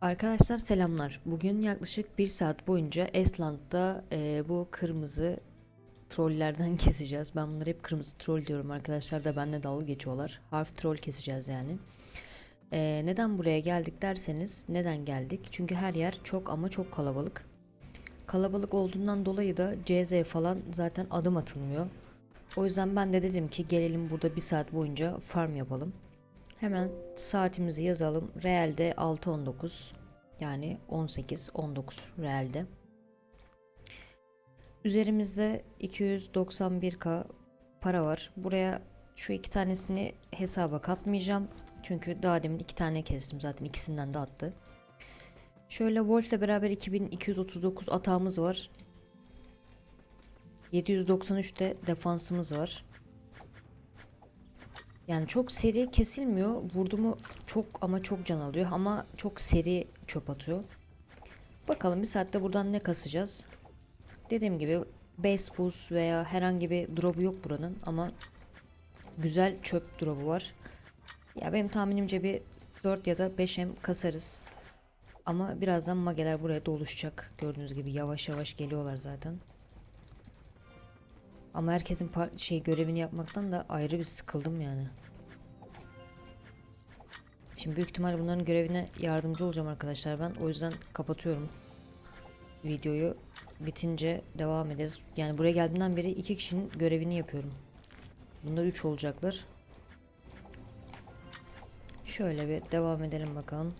Arkadaşlar selamlar. Bugün yaklaşık bir saat boyunca Esland'da e, bu kırmızı trollerden keseceğiz. Ben bunları hep kırmızı troll diyorum arkadaşlar da benimle dalga geçiyorlar. Harf troll keseceğiz yani. E, neden buraya geldik derseniz neden geldik? Çünkü her yer çok ama çok kalabalık. Kalabalık olduğundan dolayı da CZ falan zaten adım atılmıyor. O yüzden ben de dedim ki gelelim burada bir saat boyunca farm yapalım. Hemen saatimizi yazalım. Real'de 6.19 yani 18-19 real'de. Üzerimizde 291k para var. Buraya şu iki tanesini hesaba katmayacağım. Çünkü daha demin iki tane kestim zaten ikisinden de attı. Şöyle Wolf'le beraber 2239 atağımız var. 793 de defansımız var. Yani çok seri kesilmiyor. Vurdu mu çok ama çok can alıyor ama çok seri çöp atıyor. Bakalım bir saatte buradan ne kasacağız. Dediğim gibi base boost veya herhangi bir drop'u yok buranın ama güzel çöp drop'u var. Ya benim tahminimce bir 4 ya da 5M kasarız. Ama birazdan mageler buraya doluşacak. Gördüğünüz gibi yavaş yavaş geliyorlar zaten. Ama herkesin şey görevini yapmaktan da ayrı bir sıkıldım yani. Şimdi büyük ihtimal bunların görevine yardımcı olacağım arkadaşlar ben. O yüzden kapatıyorum videoyu. Bitince devam ederiz. Yani buraya geldiğimden beri iki kişinin görevini yapıyorum. Bunda üç olacaklar. Şöyle bir devam edelim bakalım.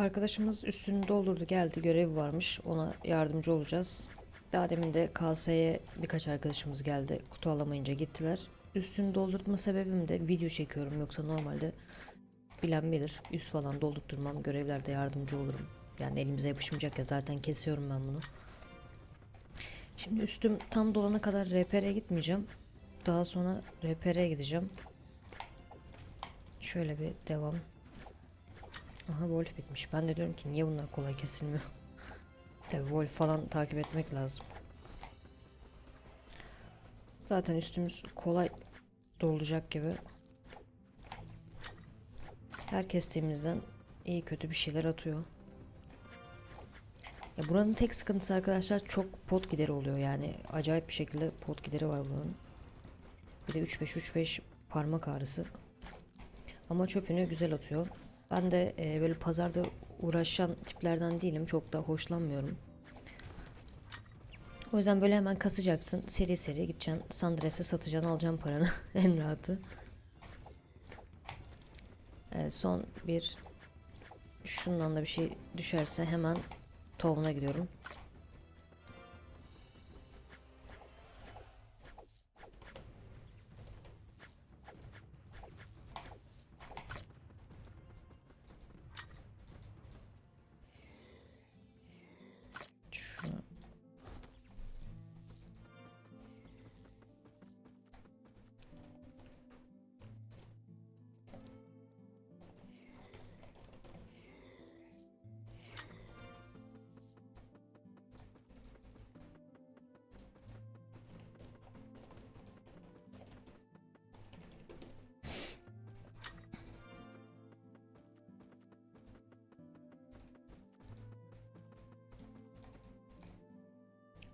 Arkadaşımız üstünü doldurdu geldi görev varmış ona yardımcı olacağız. Daha demin de KS'ye birkaç arkadaşımız geldi kutu alamayınca gittiler. Üstünü doldurtma sebebim de video çekiyorum yoksa normalde bilen bilir üst falan doldurtturmam görevlerde yardımcı olurum. Yani elimize yapışmayacak ya zaten kesiyorum ben bunu. Şimdi üstüm tam dolana kadar RPR'e gitmeyeceğim. Daha sonra RPR'e gideceğim. Şöyle bir devam. Aha Wolf bitmiş. Ben de diyorum ki niye bunlar kolay kesilmiyor. Tabi Wolf falan takip etmek lazım. Zaten üstümüz kolay dolacak gibi. Her kestiğimizden iyi kötü bir şeyler atıyor. Ya buranın tek sıkıntısı arkadaşlar çok pot gideri oluyor yani. Acayip bir şekilde pot gideri var buranın. Bir de 3-5-3-5 parmak ağrısı. Ama çöpünü güzel atıyor. Ben de e, böyle pazarda uğraşan tiplerden değilim. Çok da hoşlanmıyorum. O yüzden böyle hemen kasacaksın. Seri seri gideceksin. Sandres'e satacaksın. Alacaksın paranı. en rahatı. Evet, son bir şundan da bir şey düşerse hemen tovuna gidiyorum.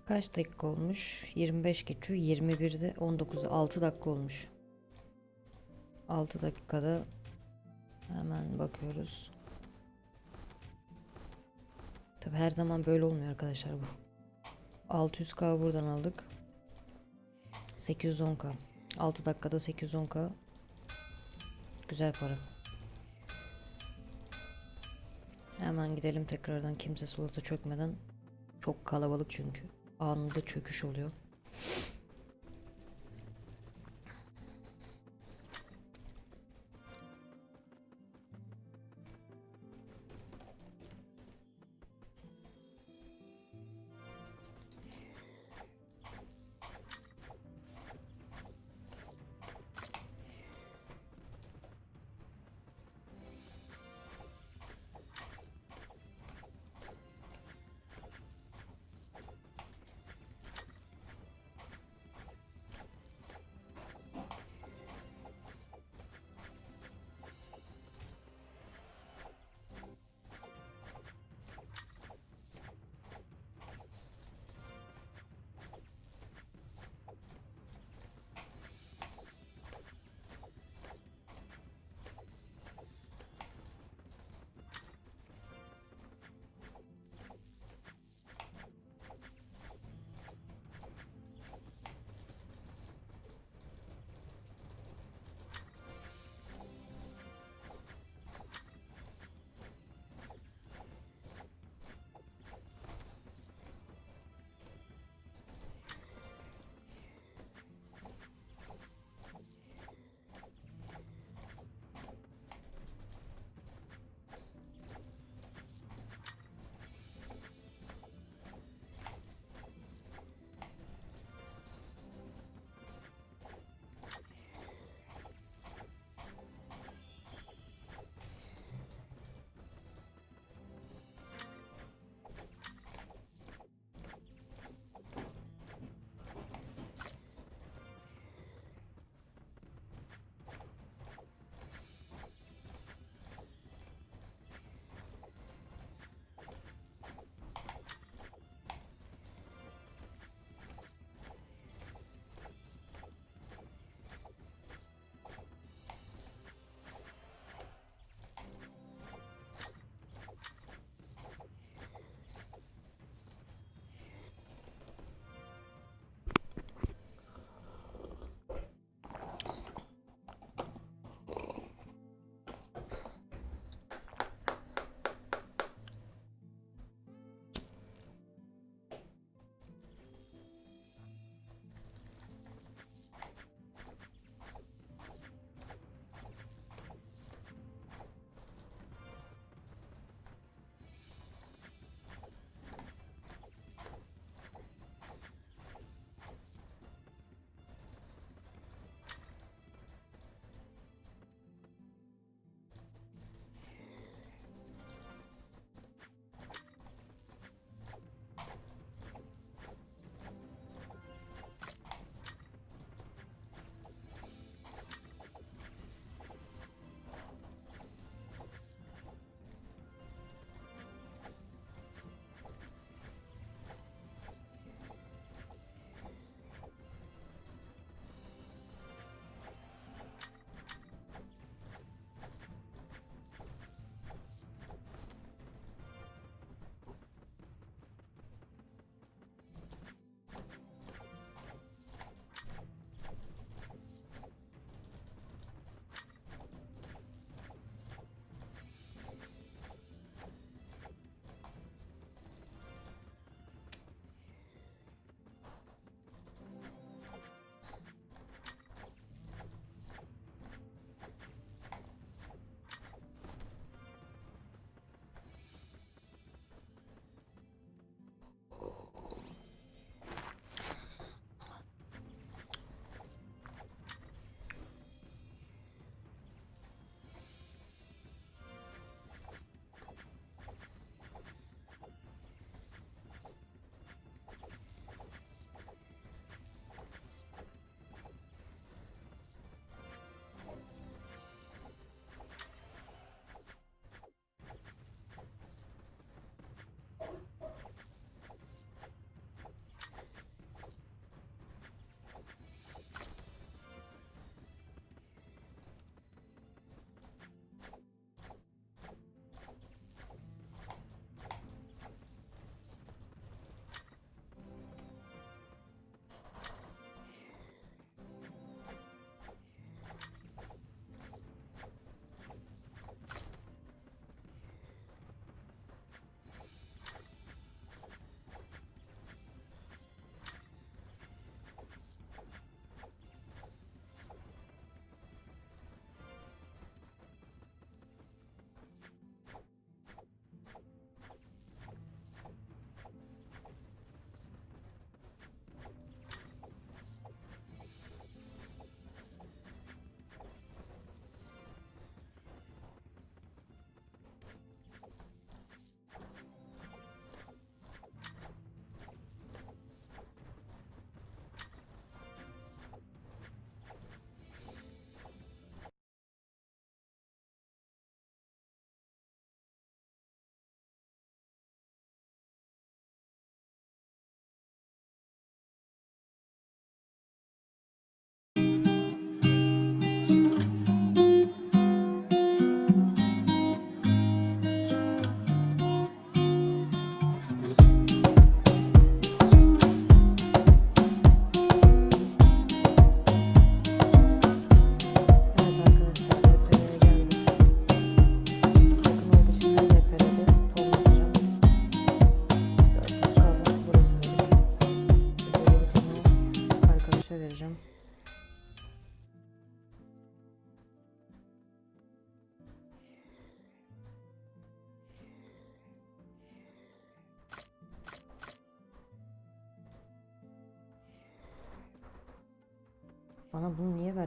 Kaç dakika olmuş? 25 geçiyor. 21'de 19 6 dakika olmuş. 6 dakikada hemen bakıyoruz. Tabi her zaman böyle olmuyor arkadaşlar bu. 600k buradan aldık. 810k. 6 dakikada 810k. Güzel para. Hemen gidelim tekrardan kimse sulata çökmeden. Çok kalabalık çünkü. Anında çöküş oluyor.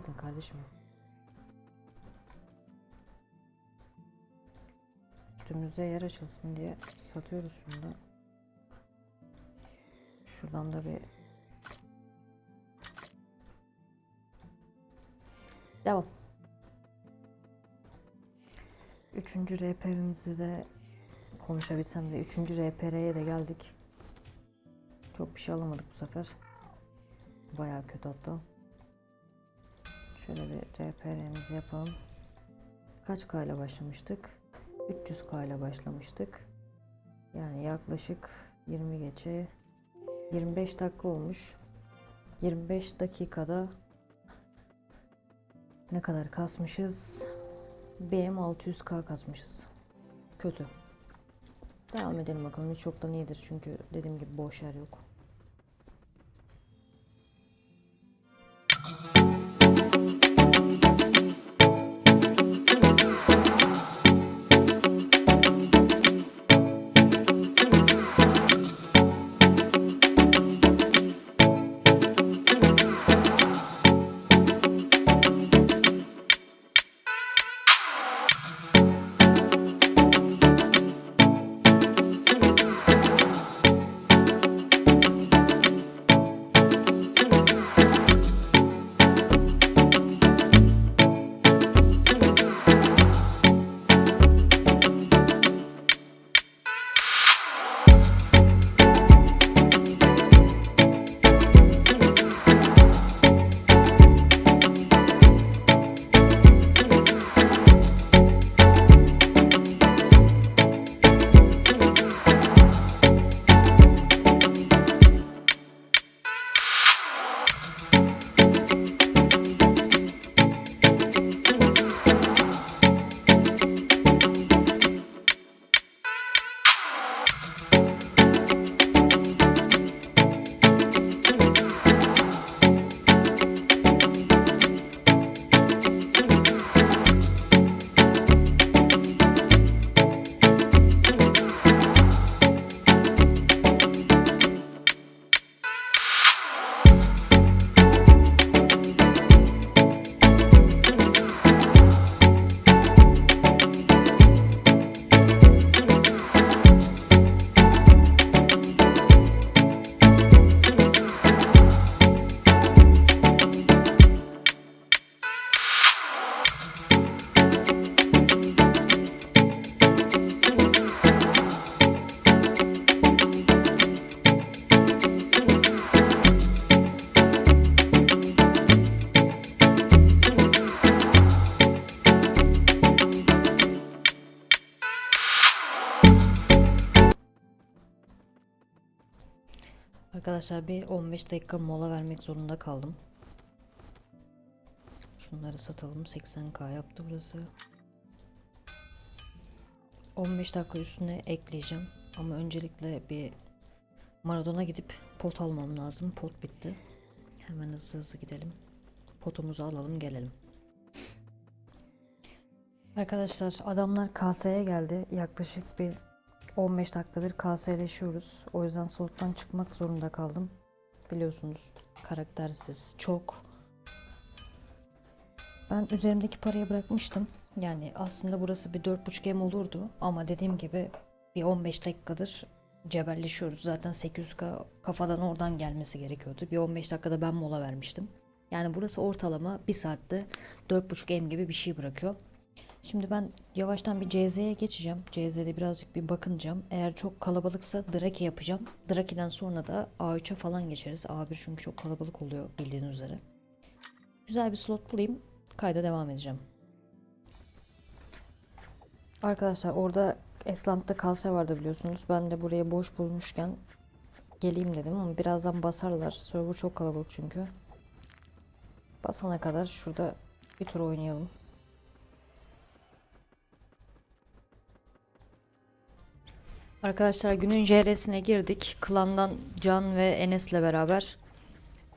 Verdin kardeşim? Üstümüzde yer açılsın diye satıyoruz şunu da. Şuradan da bir Devam. Üçüncü RP'mizi de konuşabilsem de üçüncü RPR'ye de geldik. Çok bir şey alamadık bu sefer. Bayağı kötü hatta. Şöyle bir RPR'mizi yapalım. Kaç K ile başlamıştık? 300 K ile başlamıştık. Yani yaklaşık 20 geçe 25 dakika olmuş. 25 dakikada ne kadar kasmışız? BM 600K kasmışız. Kötü. Devam edelim bakalım. Hiç çoktan iyidir çünkü dediğim gibi boş yer yok. Arkadaşlar bir 15 dakika mola vermek zorunda kaldım. Şunları satalım. 80k yaptı burası. 15 dakika üstüne ekleyeceğim. Ama öncelikle bir Maradona gidip pot almam lazım. Pot bitti. Hemen hızlı hızlı gidelim. Potumuzu alalım gelelim. Arkadaşlar adamlar kaseye geldi. Yaklaşık bir 15 dakikadır KS'leşiyoruz. O yüzden slottan çıkmak zorunda kaldım. Biliyorsunuz karaktersiz çok. Ben üzerimdeki parayı bırakmıştım. Yani aslında burası bir 4.5 M olurdu ama dediğim gibi bir 15 dakikadır cebelleşiyoruz. Zaten 800k kafadan oradan gelmesi gerekiyordu. Bir 15 dakikada ben mola vermiştim. Yani burası ortalama 1 saatte 4.5 M gibi bir şey bırakıyor. Şimdi ben yavaştan bir CZ'ye geçeceğim. CZ'de birazcık bir bakınacağım. Eğer çok kalabalıksa Draki yapacağım. Draki'den sonra da A3'e falan geçeriz. A1 çünkü çok kalabalık oluyor bildiğiniz üzere. Güzel bir slot bulayım. Kayda devam edeceğim. Arkadaşlar orada Esland'da kalse vardı biliyorsunuz. Ben de buraya boş bulmuşken geleyim dedim ama birazdan basarlar. Server çok kalabalık çünkü. Basana kadar şurada bir tur oynayalım. Arkadaşlar günün JR'sine girdik. Klandan Can ve Enes'le beraber.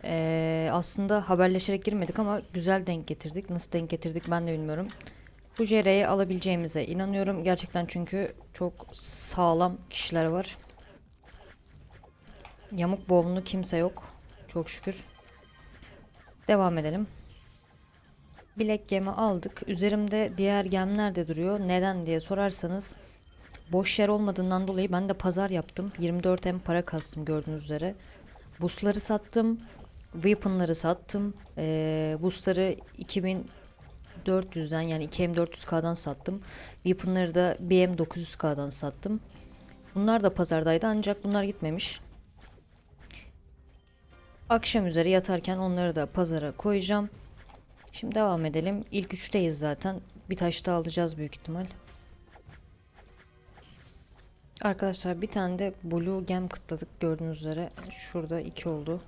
Ee, aslında haberleşerek girmedik ama güzel denk getirdik. Nasıl denk getirdik ben de bilmiyorum. Bu JR'yi alabileceğimize inanıyorum. Gerçekten çünkü çok sağlam kişiler var. Yamuk boğumlu kimse yok. Çok şükür. Devam edelim. bilek gemi aldık. Üzerimde diğer gemler de duruyor. Neden diye sorarsanız boş yer olmadığından dolayı ben de pazar yaptım. 24 hem para kastım gördüğünüz üzere. Busları sattım. Weapon'ları sattım. Ee, busları 2400'den yani 2M400K'dan sattım. Weapon'ları da BM900K'dan sattım. Bunlar da pazardaydı ancak bunlar gitmemiş. Akşam üzeri yatarken onları da pazara koyacağım. Şimdi devam edelim. İlk üçteyiz zaten. Bir taş daha alacağız büyük ihtimal. Arkadaşlar bir tane de Blue Gem kıtladık gördüğünüz üzere. Şurada iki oldu.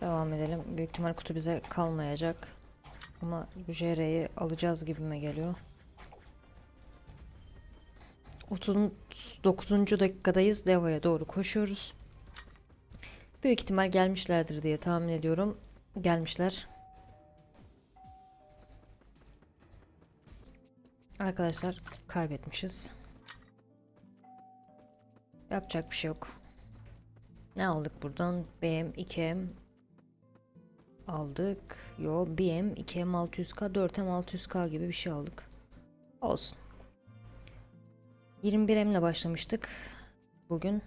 Devam edelim. Büyük ihtimal kutu bize kalmayacak. Ama JR'yi alacağız gibime geliyor. 39. dakikadayız. Deva'ya doğru koşuyoruz. Büyük ihtimal gelmişlerdir diye tahmin ediyorum. Gelmişler. Arkadaşlar kaybetmişiz. Yapacak bir şey yok. Ne aldık buradan? BM 2M aldık. Yo BM 2M 600K 4M 600K gibi bir şey aldık. Olsun. 21M ile başlamıştık. Bugün.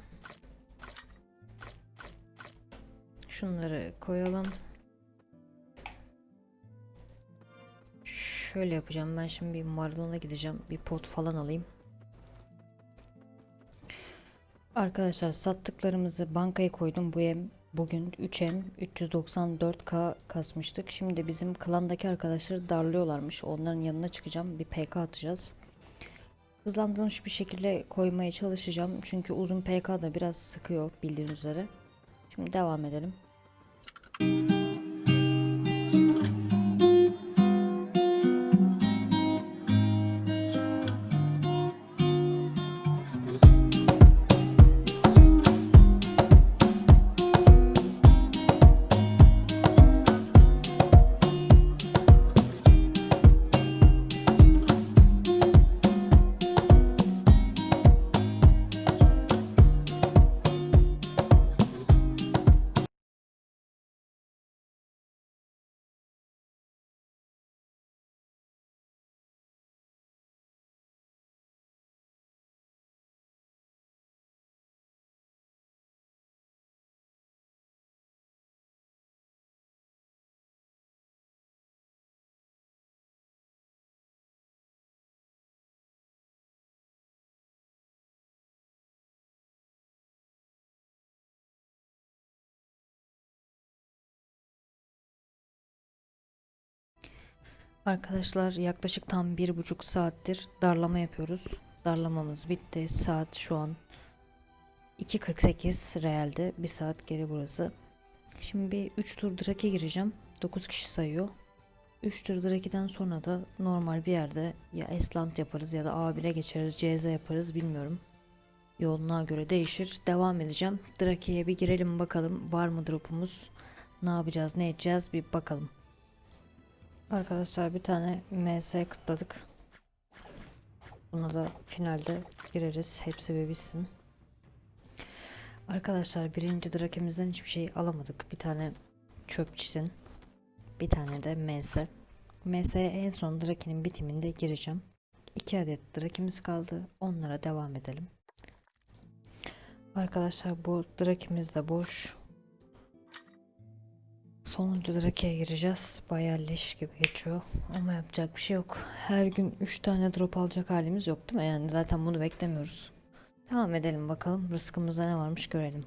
Şunları koyalım. Şöyle yapacağım. Ben şimdi bir Maradona gideceğim. Bir pot falan alayım. Arkadaşlar sattıklarımızı bankaya koydum. Bu em bugün 3M 394K kasmıştık. Şimdi bizim klandaki arkadaşları darlıyorlarmış. Onların yanına çıkacağım. Bir PK atacağız. Hızlandırılmış bir şekilde koymaya çalışacağım. Çünkü uzun PK da biraz sıkıyor bildiğiniz üzere. Şimdi devam edelim. Arkadaşlar yaklaşık tam bir buçuk saattir darlama yapıyoruz. Darlamamız bitti. Saat şu an 2.48 realde. Bir saat geri burası. Şimdi bir 3 tur drake gireceğim. 9 kişi sayıyor. 3 tur drake'den sonra da normal bir yerde ya Eslant yaparız ya da A1'e geçeriz. CZ yaparız bilmiyorum. Yoğunluğa göre değişir. Devam edeceğim. Drake'ye bir girelim bakalım. Var mı drop'umuz? Ne yapacağız ne edeceğiz bir bakalım. Arkadaşlar bir tane MS kıtladık. Buna da finalde gireriz. Hepsi bir bitsin. Arkadaşlar birinci drakemizden hiçbir şey alamadık. Bir tane çöpçisin. Bir tane de MS. MS'ye en son drakenin bitiminde gireceğim. İki adet drakemiz kaldı. Onlara devam edelim. Arkadaşlar bu drakemiz de boş. Sonuncu drake'ye gireceğiz. Bayağı leş gibi geçiyor. Ama yapacak bir şey yok. Her gün 3 tane drop alacak halimiz yok değil mi? Yani zaten bunu beklemiyoruz. Devam edelim bakalım. Rızkımızda ne varmış görelim.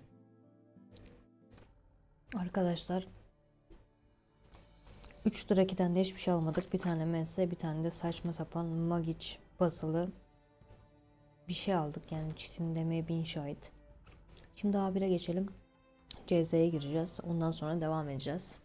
Arkadaşlar 3 drake'den de hiçbir şey almadık. Bir tane MS, bir tane de saçma sapan Magic basılı bir şey aldık. Yani çisin demeye bin şahit. Şimdi A1'e geçelim. CZ'ye gireceğiz. Ondan sonra devam edeceğiz.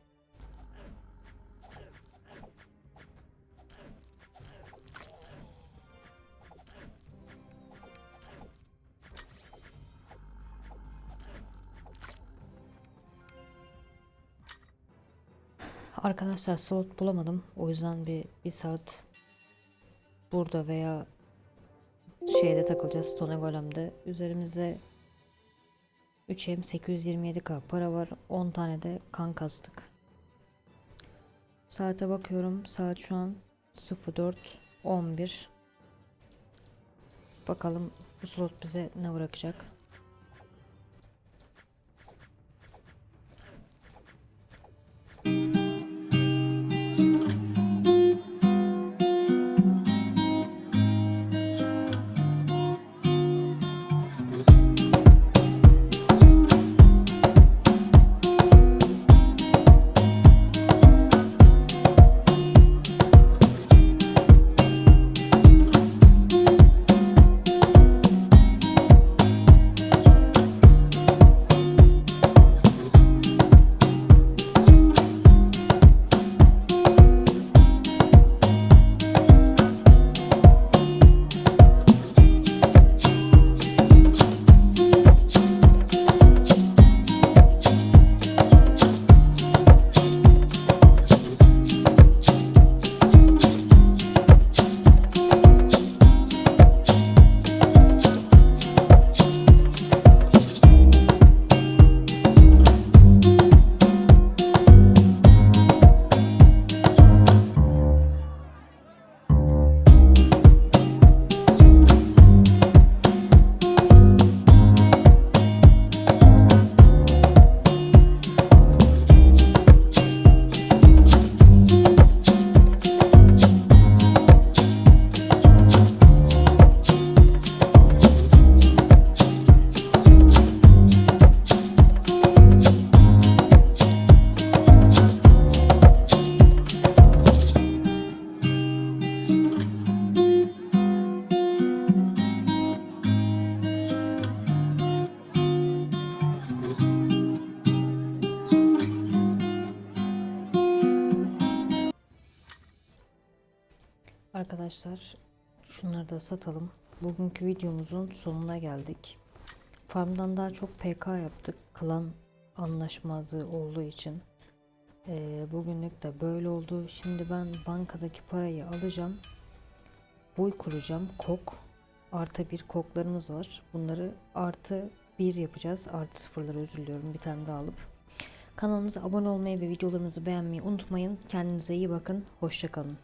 Arkadaşlar slot bulamadım. O yüzden bir, bir saat burada veya şeyde takılacağız Stone Golem'de. Üzerimize 3M 827k para var. 10 tane de kan kastık. Saate bakıyorum. Saat şu an 04.11. Bakalım bu slot bize ne bırakacak. Arkadaşlar şunları da satalım. Bugünkü videomuzun sonuna geldik. Farmdan daha çok PK yaptık. Klan anlaşmazlığı olduğu için. Ee, bugünlük de böyle oldu. Şimdi ben bankadaki parayı alacağım. Boy kuracağım. Kok. Artı bir koklarımız var. Bunları artı bir yapacağız. Artı sıfırları özür diliyorum. Bir tane daha alıp. Kanalımıza abone olmayı ve videolarımızı beğenmeyi unutmayın. Kendinize iyi bakın. Hoşçakalın.